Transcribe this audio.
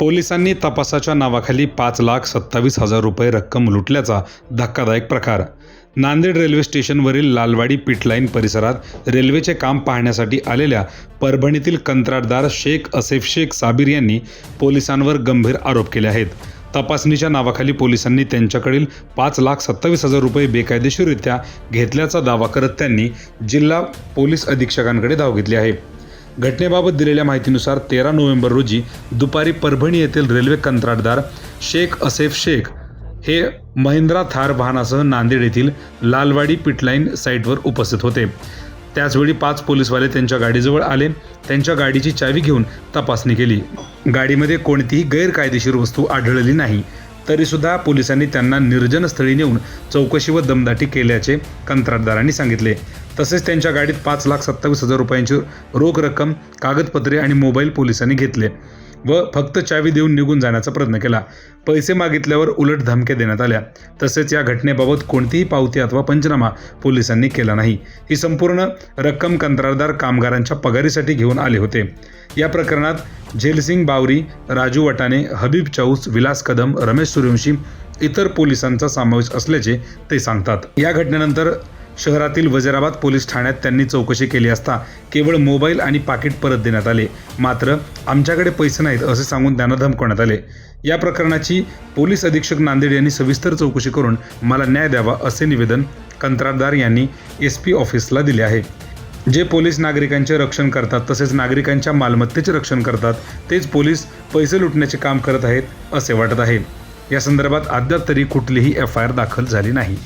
पोलिसांनी तपासाच्या नावाखाली पाच लाख सत्तावीस हजार रुपये रक्कम लुटल्याचा धक्कादायक प्रकार. नांदेड रेल्वे स्टेशनवरील लालवाडी पिटलाईन परिसरात रेल्वेचे काम पाहण्यासाठी आलेल्या परभणीतील कंत्राटदार शेख असेफ शेख साबीर यांनी पोलिसांवर गंभीर आरोप केले आहेत. तपासणीच्या नावाखाली पोलिसांनी त्यांच्याकडील पाच लाख सत्तावीस हजार रुपये बेकायदेशीररित्या घेतल्याचा दावा करत त्यांनी जिल्हा पोलीस अधीक्षकांकडे धाव घेतली आहे. घटनेबाबत दिलेल्या माहितीनुसार तेरा नोव्हेंबर रोजी दुपारी परभणी येथील रेल्वे कंत्राटदार शेख असेफ शेख हे महिंद्रा थार वाहनासह नांदेड येथील लालवाडी पिटलाईन साईटवर उपस्थित होते. त्याचवेळी पाच पोलीसवाले त्यांच्या गाडीजवळ आले. त्यांच्या गाडीची चावी घेऊन तपासणी केली. गाडीमध्ये कोणतीही गैरकायदेशीर वस्तू आढळली नाही. तरीसुद्धा पोलिसांनी त्यांना निर्जनस्थळी नेऊन चौकशी व दमदाटी केल्याचे कंत्राटदारांनी सांगितले. तसेच त्यांच्या गाडीत पाच लाख सत्तावीस हजार रुपयांची रोख रक्कम कागदपत्रे आणि मोबाईल पोलिसांनी घेतले व फक्त चावी देऊन निघून जाण्याचा प्रयत्न केला. पैसे मागितल्यावर उलट धमक्या देण्यात आल्या. तसेच या घटनेबाबत कोणतीही पावती अथवा पंचनामा पोलिसांनी केला नाही. ही संपूर्ण रक्कम कंत्राटदार कामगारांच्या पगारीसाठी घेऊन आले होते. या प्रकरणात झेलसिंग बावरी राजू वटाने हबीब चौस विलास कदम रमेश सूर्यवंशी इतर पोलिसांचा समावेश असल्याचे ते सांगतात. या घटनेनंतर शहरातील वजिराबाद पोलीस ठाण्यात त्यांनी चौकशी केली असता केवळ मोबाईल आणि पाकिट परत देण्यात आले. मात्र आमच्याकडे पैसे नाहीत असे सांगून त्यांना धमकवण्यात आले. या प्रकरणाची पोलीस अधीक्षक नांदेड यांनी सविस्तर चौकशी करून मला न्याय द्यावा असे निवेदन कंत्राटदार यांनी एस पी ऑफिसला दिले आहे. जे पोलीस नागरिकांचे रक्षण करतात तसेच नागरिकांच्या मालमत्तेचे रक्षण करतात तेच पोलीस पैसे लुटण्याचे काम करत आहेत असे वाटत आहे. या संदर्भात अद्याप तरी कुठलीही एफ आय आर दाखल झाली नाही.